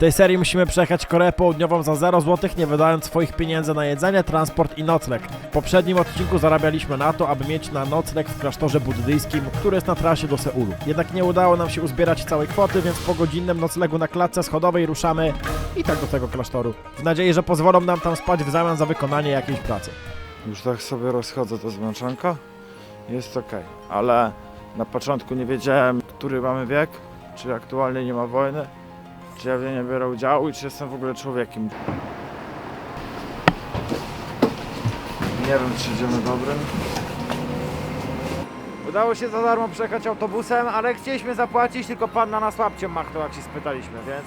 tej serii musimy przejechać Koreę Południową za 0 zł, nie wydając swoich pieniędzy na jedzenie, transport i nocleg. W poprzednim odcinku zarabialiśmy na to, aby mieć na nocleg w klasztorze buddyjskim, który jest na trasie do Seulu. Jednak nie udało nam się uzbierać całej kwoty, więc po godzinnym noclegu na klatce schodowej ruszamy i tak do tego klasztoru. W nadziei, że pozwolą nam tam spać w zamian za wykonanie jakiejś pracy. Już tak sobie rozchodzę to zmęczonko. Jest ok, ale na początku nie wiedziałem, który mamy wiek, czy aktualnie nie ma wojny, czy ja w niej nie biorę udziału i czy jestem w ogóle człowiekiem. Nie wiem, czy idziemy dobrym. Udało się za darmo przejechać autobusem, ale chcieliśmy zapłacić, tylko pan na nas łapcią machnął, jak się spytaliśmy, więc...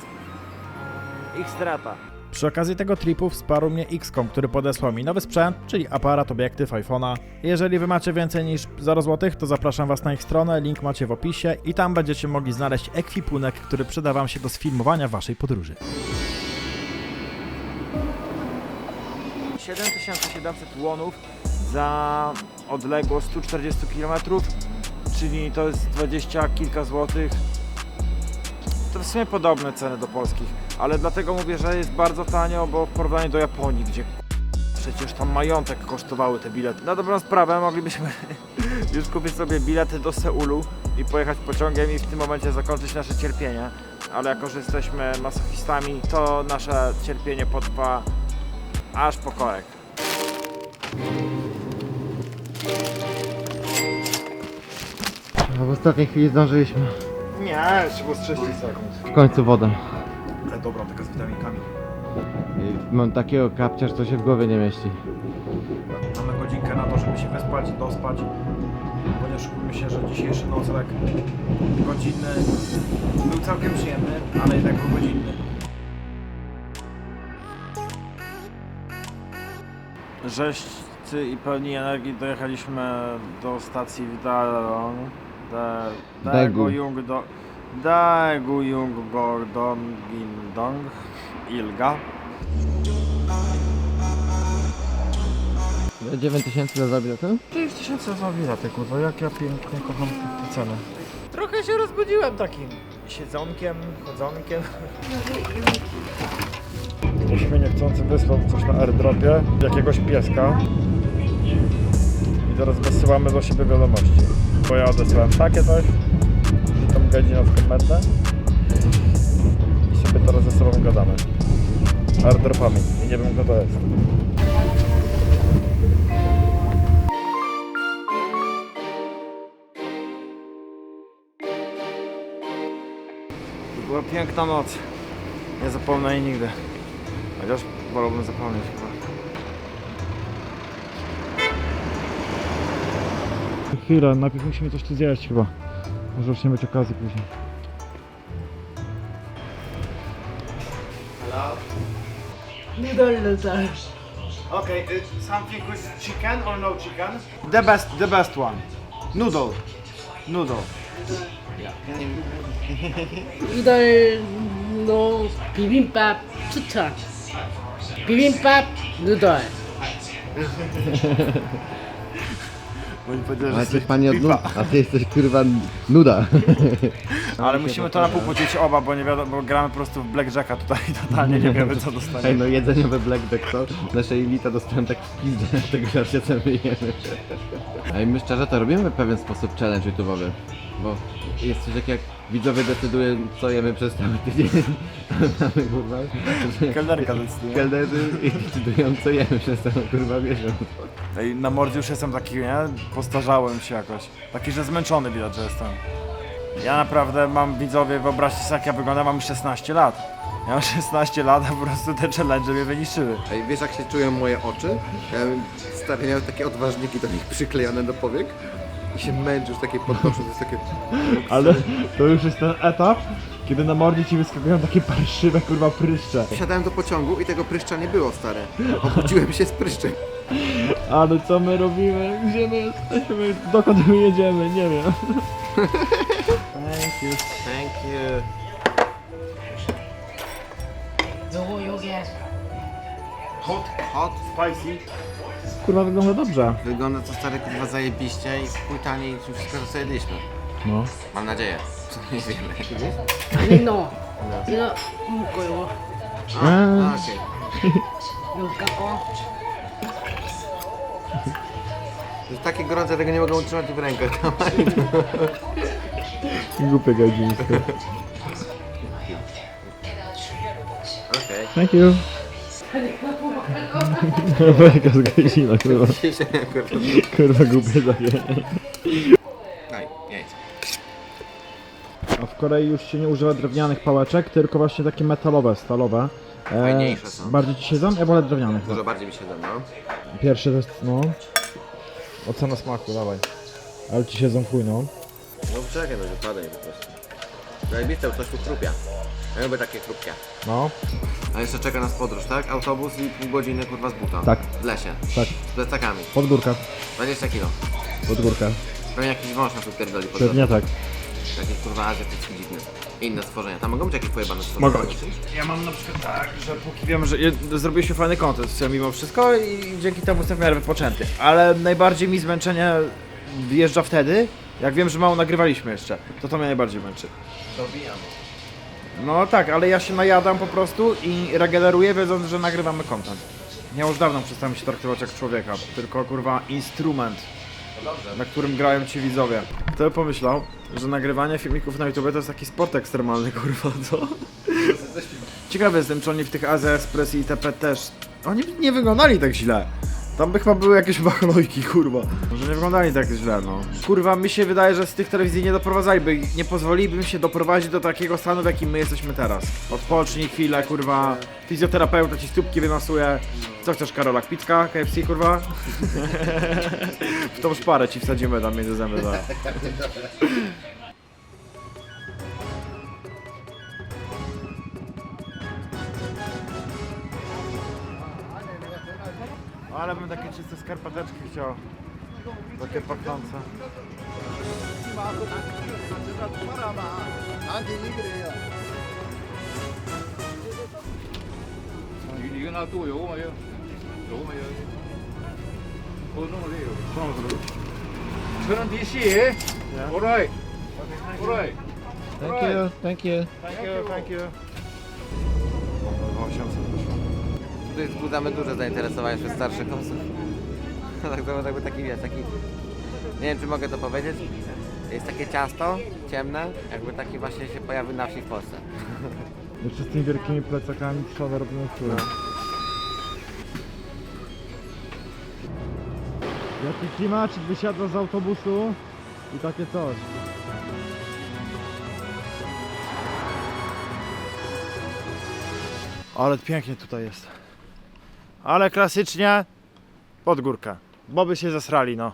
Ich strata. Przy okazji tego tripu wsparł mnie Xcom, który podesłał mi nowy sprzęt, czyli aparat, obiektyw iPhone'a. Jeżeli wy macie więcej niż 0 zł, to zapraszam was na ich stronę, link macie w opisie i tam będziecie mogli znaleźć ekwipunek, który przyda wam się do sfilmowania waszej podróży. 7700 łonów za odległość 140 km, czyli to jest 20 kilka złotych. To w sumie podobne ceny do polskich, ale dlatego mówię, że jest bardzo tanio, bo w porównaniu do Japonii, gdzie przecież tam majątek kosztowały te bilety. Na dobrą sprawę moglibyśmy już kupić sobie bilety do Seulu i pojechać pociągiem i w tym momencie zakończyć nasze cierpienie. Ale jako, że jesteśmy masochistami, to nasze cierpienie potrwa aż po korek. A w ostatniej chwili zdążyliśmy. Nie, jeszcze było z 30 sekund. W końcu wodę. Ale dobra, taka z witaminkami. I Mam takiego kapcia, że to się w głowie nie mieści. Mamy godzinkę na to, żeby się wyspać, dospać, oszukujmy się, że dzisiejszy nocleg godzinny był całkiem przyjemny, ale jednak był godzinny. Żeśćcy i pełni energii dojechaliśmy do stacji w Dalon. Da, Daegu. Daegu Jung do... Daegu Jung Gordon Gindong Ilga. 9 tysięcy za zabiletę? 5 tysięcy za bilety, kurwa, jak ja pięknie kocham te, te ceny. Trochę się rozbudziłem takim siedzonkiem, chodzonkiem. Ktoś mnie niechcący wysłał coś na airdropie, jakiegoś pieska. I teraz wysyłamy do siebie wiadomości. Bo ja odesłałem takie coś, w komendę. I sobie teraz ze sobą gadamy. Airdropami. I nie wiem kto to jest. To była piękna noc. Nie zapomnę jej nigdy. Chociaż wolałbym zapomnieć chyba. Chwilę, najpierw musimy coś tu zjeść chyba. Może już nie mieć okazji później. Okay, something with chicken or no chicken? The best, the best one. Noodle. Noodle. 이달 너 비빔밥 추천. 비빔밥 누들. a jesteś pani od nud, a ty jesteś kurwa nuda. Ale musimy to na pół podzielić oba, bo nie wiadomo, bo gramy po prostu w Blackjacka tutaj i totalnie nie wiemy co Ej dostaniemy. no jedzeniowe blackjack to naszej elita dostałem tak w pizdę, tego że się tam jemy. Ej my szczerze to robimy w pewien sposób challenge YouTube'owy. Bo jest coś takiego jak widzowie decydują co jemy przez cały tydzień. Mamy kurwa. że Kelnerka decyduje. Kelnerzy i decydują co jemy przez cały kurwa miesiąc. Ej, na mordzie już jestem taki, nie? Postarzałem się jakoś. Taki, że zmęczony widać, że jestem. Ja naprawdę mam, widzowie, wyobraźcie sobie jak ja wyglądam, mam 16 lat. Ja mam 16 lat, a po prostu te challenge mnie wyniszczyły. Ej, wiesz jak się czują moje oczy? Ja stary miałem takie odważniki do nich przyklejone do powiek i się męczysz takie podnoszę, to jest takie... Ale to już jest ten etap, kiedy na mordzie ci wyskakują takie parszywe kurwa pryszcze. Wsiadałem do pociągu i tego pryszcza nie było, stary. Obudziłem się z pryszczem. Ale co my robimy? Gdzie my jesteśmy? Dokąd my jedziemy? Nie wiem. Thank you. Thank you. 요거 요게 Hot, Hot. spicy. Kurwa wygląda dobrze. Wygląda to stary kurwa zajebiście i w chuj taniej już wszystko co jedliśmy. No. Mam nadzieję. Co nie wiemy. 아니 너 이거 묶어 이거. A, okej. 이거 깎고. To jest takie gorące, tego nie mogę utrzymać w rękach. Głupie gadzińsko. Okej. Thank you. Mega zgadzina, kurwa. Dzisiaj akurat. Kurwa głupie takie. Daj, jedź. A w Korei już się nie używa drewnianych pałeczek, tylko właśnie takie metalowe, stalowe. E, Fajniejsze są. Bardziej ci siedzą? Ja wolę drewnianych. Dużo bardziej mi się da, no. Pierwszy to jest, no... Ocena smaku, dawaj. Ale ci siedzą chuj, no. No czekaj, no wypadaj po prostu. Zajebiste, bo coś tu chrupia. Ja lubię takie chrupkie. No, A jeszcze czeka nas podróż, tak? Autobus i pół godziny kurwa z buta. Tak. W lesie. tak. Z plecakami. Pod górkę, 20 kilo. pod górkę. Pewnie jakiś wąż nas upierdoli pod Pewnie tak. Jakieś kurwa azjatyckie dziwne. Inne stworzenia. Tam mogą być jakieś pojebane stworzenia? Mogą. Ja mam na przykład tak, że póki wiem, że je- zrobiliśmy fajny content z tym mimo wszystko i dzięki temu jestem w miarę wypoczęty. Ale najbardziej mi zmęczenie wjeżdża wtedy, jak wiem, że mało nagrywaliśmy jeszcze. To to mnie najbardziej męczy. Dobijam. No tak, ale ja się najadam po prostu i regeneruję wiedząc, że nagrywamy content. Ja już dawno przestałem się traktować jak człowieka, tylko kurwa instrument, na którym grają ci widzowie. Kto by pomyślał, że nagrywanie filmików na YouTube to jest taki sport ekstremalny, kurwa, co? Ciekawy jestem, czy oni w tych Asia Express i itp. też... Oni nie wyglądali tak źle. Tam by chyba były jakieś machlojki, kurwa. Może nie wyglądali tak źle, no. Kurwa, mi się wydaje, że z tych telewizji nie doprowadzaliby, nie pozwoliliby się doprowadzić do takiego stanu, w jakim my jesteśmy teraz. Odpocznij chwilę, kurwa. Fizjoterapeuta ci stópki wymasuje. Co chcesz, Karolak? Pizzka? KFC, kurwa? w tą szparę ci wsadzimy tam między zęby zaraz. No, ale bym takie czyste skarpeteczki chciał. Takie pachnące. 저는 DC. Yeah. All right. All right. Thank you. Thank you. Thank you. Thank you. Tutaj wzbudzamy duże zainteresowanie wśród starszych osób. tak to jakby taki, wiesz, taki... Nie wiem, czy mogę to powiedzieć. Jest takie ciasto, ciemne, jakby taki właśnie się pojawił na wsi w Polsce. Jeszcze z tymi wielkimi plecakami trzeba robimy chwilę. Jaki klimacik wysiadła z autobusu i takie coś. Ale pięknie tutaj jest. Ale klasycznie pod górkę. Bo by się zesrali, no.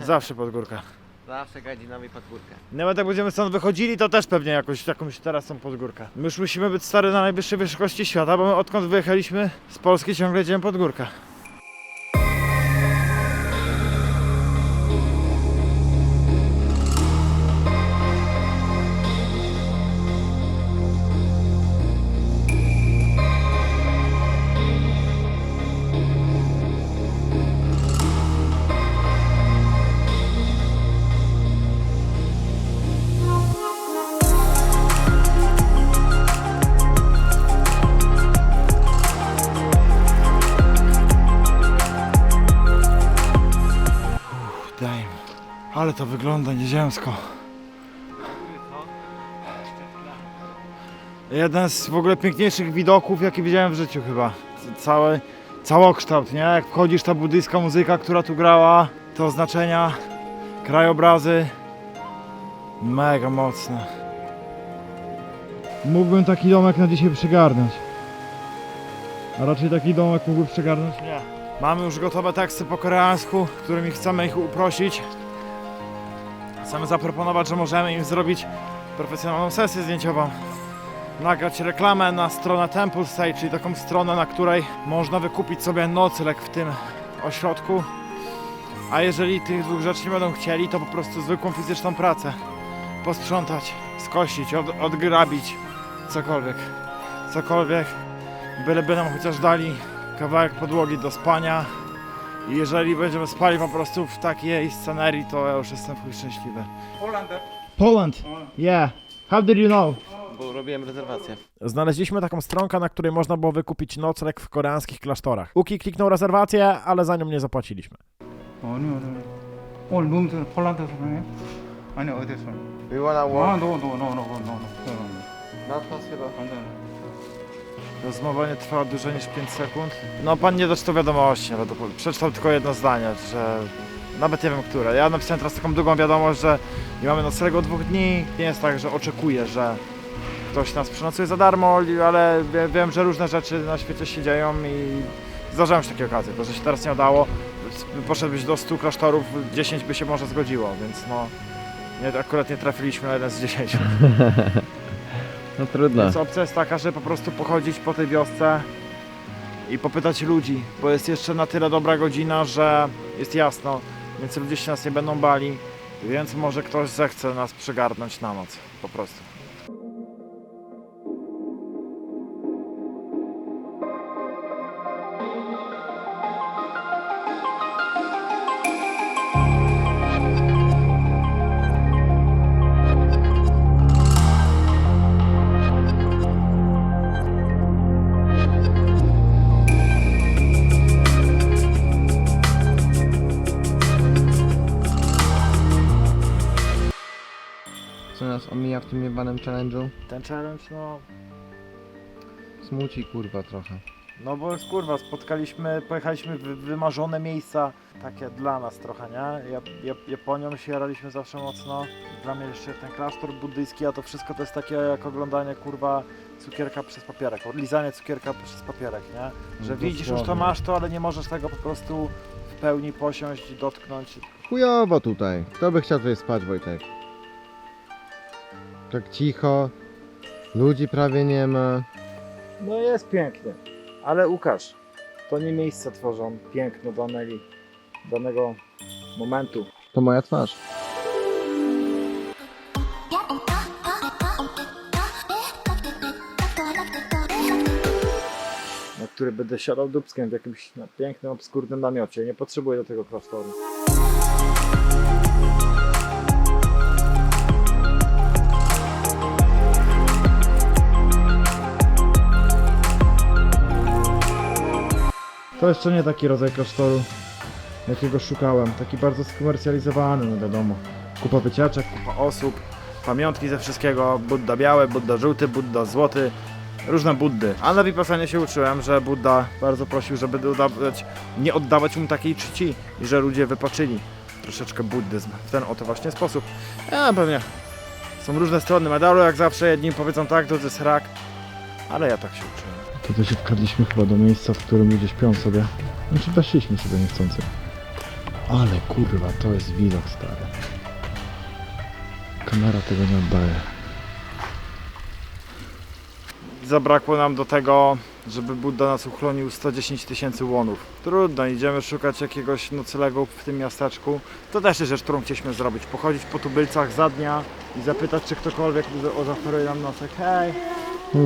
Zawsze pod górkę. Zawsze gadzinowi pod górkę. Nawet jak będziemy stąd wychodzili, to też pewnie jakoś jakąś teraz są pod górkę. My już musimy być stary na najwyższej wysokości świata, bo my odkąd wyjechaliśmy z Polski ciągle jedziemy pod górkę. To wygląda nieziemsko. Jeden z w ogóle piękniejszych widoków, jaki widziałem w życiu chyba. Cały, całokształt, nie? Jak wchodzisz, ta buddyjska muzyka, która tu grała, te oznaczenia, krajobrazy. Mega mocne. Mógłbym taki domek na dzisiaj przygarnąć. A raczej taki domek mógłby przygarnąć? Nie. Mamy już gotowe teksty po koreańsku, którymi chcemy ich uprosić. Chcemy zaproponować, że możemy im zrobić profesjonalną sesję zdjęciową. Nagrać reklamę na stronę Temple Stay, czyli taką stronę, na której można wykupić sobie nocleg w tym ośrodku. A jeżeli tych dwóch rzeczy nie będą chcieli, to po prostu zwykłą fizyczną pracę. Posprzątać, skosić, od, odgrabić, cokolwiek. Cokolwiek, byleby nam chociaż dali kawałek podłogi do spania. I jeżeli będziemy spali po prostu w takiej scenerii, to ja już jestem w chuj szczęśliwy. 홀란드 Poland. Yeah. How did you know? bo robiłem rezerwację. Znaleźliśmy taką stronkę, na której można było wykupić nocleg w koreańskich klasztorach. Uki kliknął rezerwację, ale za nią nie zapłaciliśmy. 아니 아니 오늘 룸 폴란드에서 그러네 아니 어디서 We wanna 아너너너너너너너 Not possible. Rozmowa nie trwała dłużej niż 5 sekund. No pan nie doczytał wiadomości, ale przeczytał tylko jedno zdanie, że nawet nie wiem które. Ja napisałem teraz taką długą wiadomość, że nie mamy noclegu od dwóch dni. Nie jest tak, że oczekuję, że ktoś nas przenocuje za darmo, ale wie, wiem, że różne rzeczy na świecie się dzieją i zdarzają się takie okazje. To, że się teraz nie udało, poszedłbyś do 100 klasztorów, 10 by się może zgodziło, więc no nie, akurat nie trafiliśmy na jeden z 10. No trudno. Więc opcja jest taka, że po prostu pochodzić po tej wiosce i popytać ludzi, bo jest jeszcze na tyle dobra godzina, że jest jasno, więc ludzie się nas nie będą bali, więc może ktoś zechce nas przygarnąć na noc, po prostu. Jebanym challenge'u? Ten challenge, no, Smuci kurwa trochę. no bo jest kurwa, spotkaliśmy, pojechaliśmy w wymarzone miejsca, takie dla nas trochę, nie? Ja, ja, Japonią się jaraliśmy zawsze mocno, dla mnie jeszcze ten klasztor buddyjski, a to wszystko to jest takie jak oglądanie kurwa cukierka przez papierek, lizanie cukierka przez papierek, nie? Że widzisz już to masz to, ale nie możesz tego po prostu w pełni posiąść, dotknąć. Chujowo tutaj. Kto by chciał tutaj spać, Wojtek? Tak cicho. Ludzi prawie nie ma. No jest pięknie, ale Łukasz, to nie miejsca tworzą piękno danej, danego momentu. To moja twarz. na który będę siadał dubskiem w jakimś no, pięknym, obskurnym namiocie. Nie potrzebuję do tego klasztoru. To jeszcze nie taki rodzaj klasztoru, jakiego szukałem. Taki bardzo skomercjalizowany, no wiadomo. Kupa wycieczek, kupa osób, pamiątki ze wszystkiego. Budda biały, Budda żółty, Budda złoty, różne Buddy. A na Vipassanie się uczyłem, że Budda bardzo prosił, żeby nie oddawać mu takiej czci i że ludzie wypaczyli troszeczkę buddyzm w ten oto właśnie sposób. Ja pewnie są różne strony medalu, jak zawsze jedni powiedzą tak, drudzy srak, ale ja tak się uczyłem. To to się wkradliśmy chyba do miejsca, w którym ludzie śpią sobie. Znaczy weszliśmy sobie niechcący. Ale kurwa, to jest widok stary. Kamera tego nie oddaje. Zabrakło nam do tego, żeby Budda nas uchronił 110 tysięcy łonów. Trudno, idziemy szukać jakiegoś noclegu w tym miasteczku. To też jest rzecz, którą chcieliśmy zrobić. Pochodzić po tubylcach za dnia i zapytać, czy ktokolwiek zaoferuje nam. Hej, hej.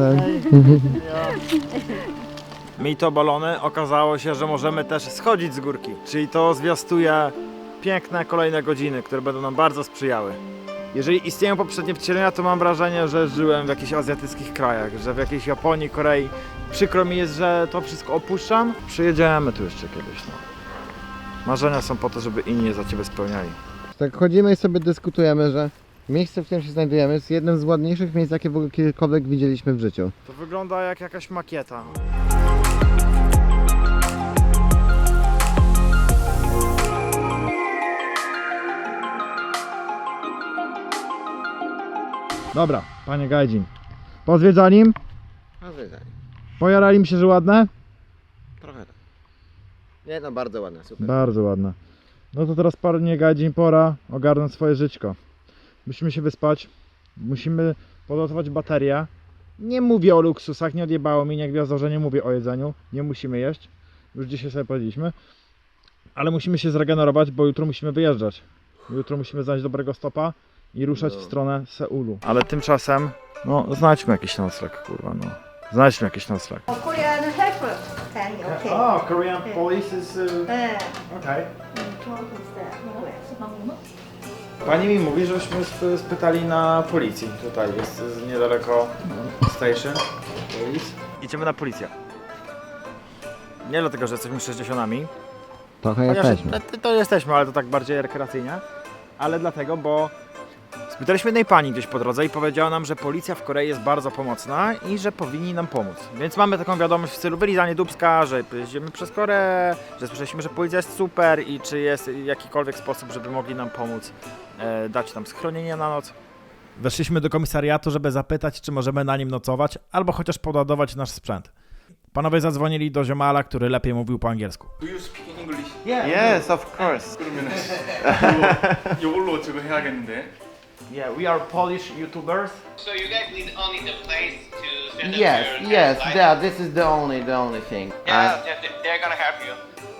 Mi to balony. Okazało się, że możemy też schodzić z górki. Czyli to zwiastuje piękne kolejne godziny, które będą nam bardzo sprzyjały. Jeżeli istnieją poprzednie wcielenia, to mam wrażenie, że żyłem w jakichś azjatyckich krajach, że w jakiejś Japonii, Korei. Przykro mi jest, że to wszystko opuszczam. Przyjedziemy tu jeszcze kiedyś, no. Marzenia są po to, żeby inni je za ciebie spełniali. Tak chodzimy i sobie dyskutujemy, że miejsce, w którym się znajdujemy jest jednym z ładniejszych miejsc, jakie w ogóle kiedykolwiek widzieliśmy w życiu. To wygląda jak jakaś makieta. Dobra, panie Gajdzin. Po zwiedzanim? A. Pojarali mi się, że ładne? Trochę tak. Nie no, bardzo ładne, super. Bardzo ładne. No to teraz panie Gajdzin, pora ogarnąć swoje żyćko. Musimy się wyspać. Musimy podładować baterię. Nie mówię o luksusach, nie odjebało mi, nie gwiazdo, nie mówię o jedzeniu. Nie musimy jeść. Już dzisiaj sobie powiedzieliśmy. Ale musimy się zregenerować, bo jutro musimy wyjeżdżać. Jutro musimy znaleźć dobrego stopa i ruszać No. w stronę Seulu. Ale tymczasem, no znajdźmy jakiś nocleg, kurwa, no. Znajdźmy jakiś nocleg. Korean helper. Can you okay? Oh, Korean police is... Uh, Okay. Pani mi mówi, żebyśmy sp- spytali na policji. Tutaj jest z- niedaleko station. Police. Idziemy na policję. Nie dlatego, że jesteśmy 60 Trochę Chociaż To, to jesteśmy, ale to tak bardziej rekreacyjnie. Ale dlatego, bo spytaliśmy jednej pani gdzieś po drodze i powiedziała nam, że policja w Korei jest bardzo pomocna i że powinni nam pomóc. Więc mamy taką wiadomość w stylu wylizanie dubska, że jeździmy przez Koreę, że słyszeliśmy, że policja jest super i czy jest jakikolwiek sposób, żeby mogli nam pomóc e, dać nam schronienie na noc. Weszliśmy do komisariatu, żeby zapytać, czy możemy na nim nocować, albo chociaż podładować nasz sprzęt. Panowie zadzwonili do ziomala, który lepiej mówił po angielsku. Do you speak English? Yes, of course. 그러면 이걸로 지금 해야겠는데. Yeah, we are Polish YouTubers. So you guys need only the place to send Yes, your yes, yeah, this is the only, the only thing. Yeah, they're, they're gonna help you.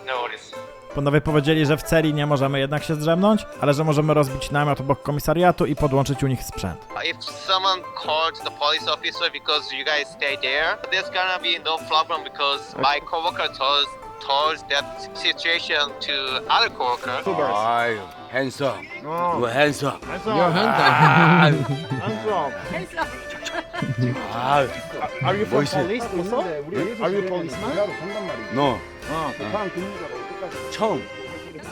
No worries. Panowie powiedzieli, że w celi nie możemy jednak się zdrzemnąć, ale że możemy rozbić namiot obok komisariatu i podłączyć u nich sprzęt. If someone calls the police officer because you guys stay there, there's gonna be no problem because my coworker told told that situation to other coworker. 아유, handsome. 어. You handsome. handsome. You're handsome. handsome. 아, Are you from 멋있어. police also? Are you policeman? No. 어. 그 사람 근무자가 어디까지? 처음.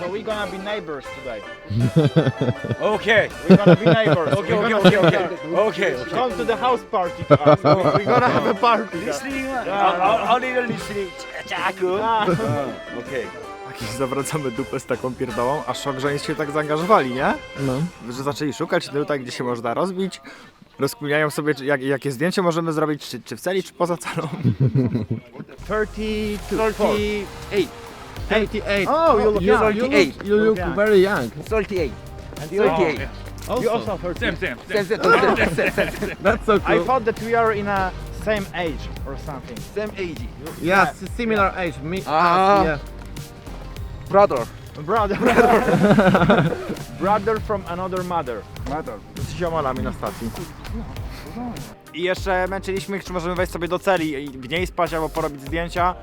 So we're gonna be neighbors today. Okay. We're gonna be neighbors. Okay, okay, gonna- okay, okay. Okay. Come to the house party to us. We're gonna have a party. Listening. Yeah. Only the listening. 짜고. Okay. Jakiś zawracamy dupę z taką pierdołą, a szok, że oni się tak zaangażowali, nie? No. Że zaczęli szukać tutaj, gdzie się można rozbić. Rozkminiają sobie, czy, jak, jakie zdjęcie możemy zrobić, czy, czy w celi, czy poza celą. 30, 38. 38. Oh, you look You look, you look, you look young. very young. 38. And you, you also 30. Same, same, Same, same. same, same, same, That's so I cool. thought that we are in a same age or something. same age. Yes, similar age. Me. Ah. yeah. Brother. Brother. Brother from another mother. Mother. Z ziomalami na stacji. I jeszcze męczyliśmy czy możemy wejść sobie do celi i w niej spać albo porobić zdjęcia.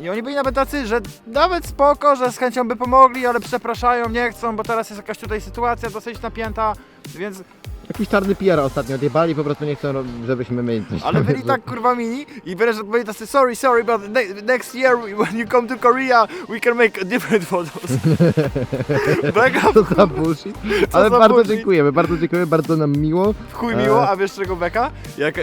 I oni byli nawet tacy, że nawet spoko, że z chęcią by pomogli, ale przepraszają, nie chcą, bo teraz jest jakaś tutaj sytuacja dosyć napięta, więc... Jakiś czarny PR ostatnio odjebali, po prostu nie chcą, żebyśmy mieli coś. Ale byli tak kurwa mini i wręcz byli tacy, sorry, sorry, but ne next year when you come to Korea, we can make different photos. Mega Co za bullshit. Ale za bardzo bullshit. dziękujemy, bardzo dziękujemy, bardzo nam miło. W chuj E. miło, a wiesz czego beka? Jak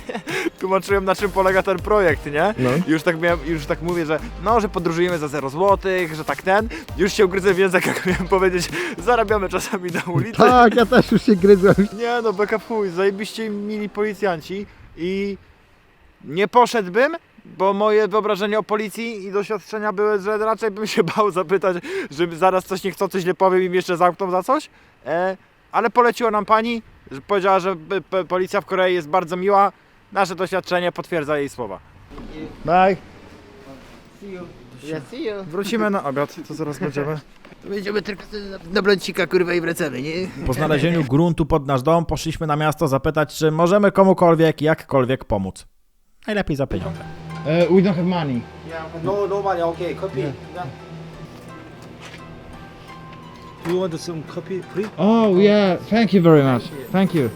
tłumaczyłem na czym polega ten projekt, nie? No. I Już tak miałem, już tak mówię, że no, że podróżujemy za 0 złotych, że tak ten. Już się ugryzę w język, jak miałem powiedzieć, zarabiamy czasami na ulicy. Tak, ja też już się gryzłem. Nie no, beka chuj, zajebiście mili policjanci i nie poszedłbym, bo moje wyobrażenia o policji i doświadczenia były, że raczej bym się bał zapytać, że zaraz coś niechcący źle powiem i jeszcze zamkną za coś. E, ale poleciła nam pani, że powiedziała, że policja w Korei jest bardzo miła. Nasze doświadczenie potwierdza jej słowa. Bye. See you. Wrócimy na obiad, to zaraz będziemy. Będziemy tylko na blącika kurwa i wracamy, nie? Po znalezieniu gruntu pod nasz dom poszliśmy na miasto zapytać, czy możemy komukolwiek, jakkolwiek pomóc. Najlepiej za pieniądze. Uh, we don't have money. No, nobody, okay, copy. You want some coffee free? Oh yeah, thank you very much. Thank you.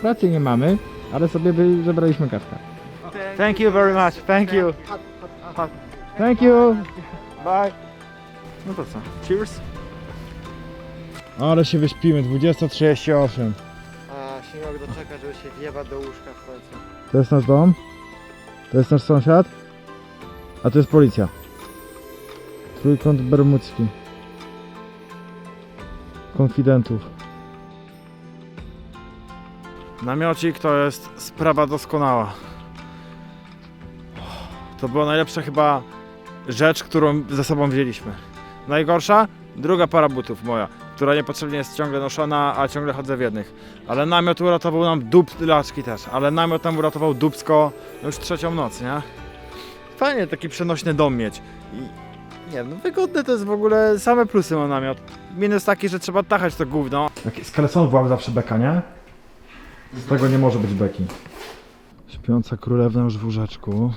Pracy nie mamy, ale sobie by zebraliśmy kawkę. Thank you very much, thank you. Thank you. Bye. No to co? Cheers. Ale się wyśpimy, 20.38. A, się nie mogę doczekać, żeby się wjebać do łóżka w końcu. To jest nasz dom. To jest nasz sąsiad. A to jest policja. Trójkąt bermudzki. Konfidentów. Namiocik to jest sprawa doskonała. To była najlepsza chyba rzecz, którą ze sobą wzięliśmy. Najgorsza? Druga para butów moja, która niepotrzebnie jest ciągle noszona, a ciągle chodzę w jednych. Ale namiot uratował nam dup, laczki też, ale namiot nam uratował dupsko no już trzecią noc, nie? Fajnie taki przenośny dom mieć. I nie no wygodne to jest w ogóle, same plusy ma namiot. Minus taki, że trzeba tachać to gówno. Jak skelson byłaby zawsze beka, nie? Z tego nie może być beki. Śpiąca królewna już w łóżeczku.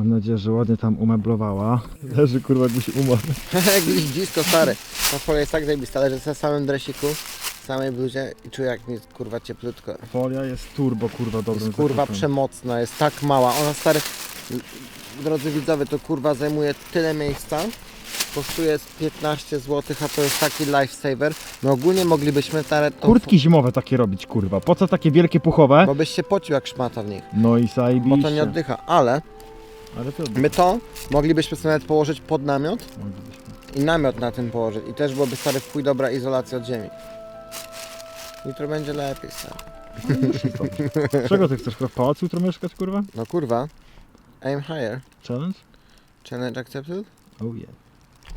Mam nadzieję, że ładnie tam umeblowała. Leży kurwa się umarł. Disco stare. Ta folia jest tak zajebista, leżę na samym dresiku, w samej bluzie i czuję jak mi jest kurwa cieplutko. Folia jest turbo kurwa dobrym Jest kurwa zakupem. przemocna, jest tak mała. Ona stary, drodzy widzowie, to kurwa zajmuje tyle miejsca. Kosztuje z 15 zł, a to jest taki lifesaver. My ogólnie moglibyśmy stare tą Kurtki zimowe takie robić kurwa. Po co takie wielkie puchowe? Bo byś się pocił jak szmata w nich, No i bo to nie oddycha, ale Ale to my to moglibyśmy sobie nawet położyć pod namiot moglibyśmy. i namiot na tym położyć i też byłoby stary w chuj dobra izolacja od ziemi. Jutro będzie lepiej, stary. Czego ty chcesz w pałacu jutro mieszkać kurwa? No kurwa, aim higher. Challenge? Challenge accepted? Oh yeah.